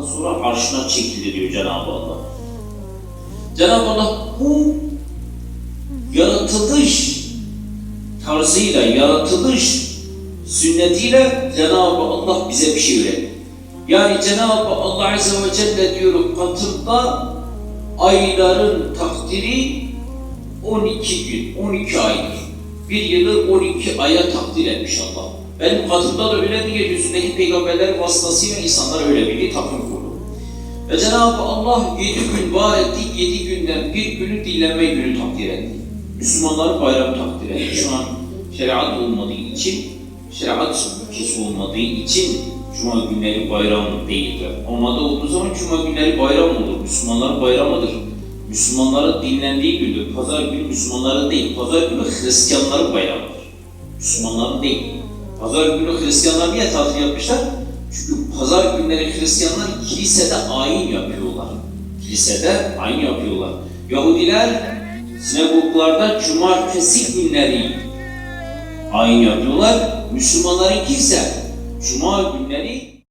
Ondan sonra arşına çekildi diyor Cenab-ı Allah. Cenab-ı Allah bu yaratılış tarzıyla, yaratılış sünnetiyle Cenab-ı Allah bize bir şey öğretti. Yani Cenab-ı Allah Azze ve Celle diyor katında ayların takdiri 12 gün, 12 aydır. Bir yılı 12 aya takdir etmiş Allah. Benim katımda da öyle diye yüzündeki peygamberler vasıtasıyla insanlar öyle bir takım kurdu. Ve Cenab-ı Allah yedi gün var etti, yedi günden bir günü dinlenme günü takdir etti. Müslümanların bayram takdir etti. Şu an şeriat olmadığı için, şeriat ülkesi olmadığı için Cuma günleri bayram değildir. Olmadı olduğu zaman Cuma günleri bayram olur. Müslümanların bayramıdır. Müslümanların dinlendiği gündür. Pazar günü Müslümanların değil, pazar günü Hristiyanların bayramıdır. Müslümanların değil. Pazar günü Hristiyanlar niye tatil yapmışlar? Çünkü pazar günleri Hristiyanlar kilisede ayin yapıyorlar. Kilisede ayin yapıyorlar. Yahudiler sinagoglarda cumartesi günleri ayin yapıyorlar. Müslümanlarınki ise cuma günleri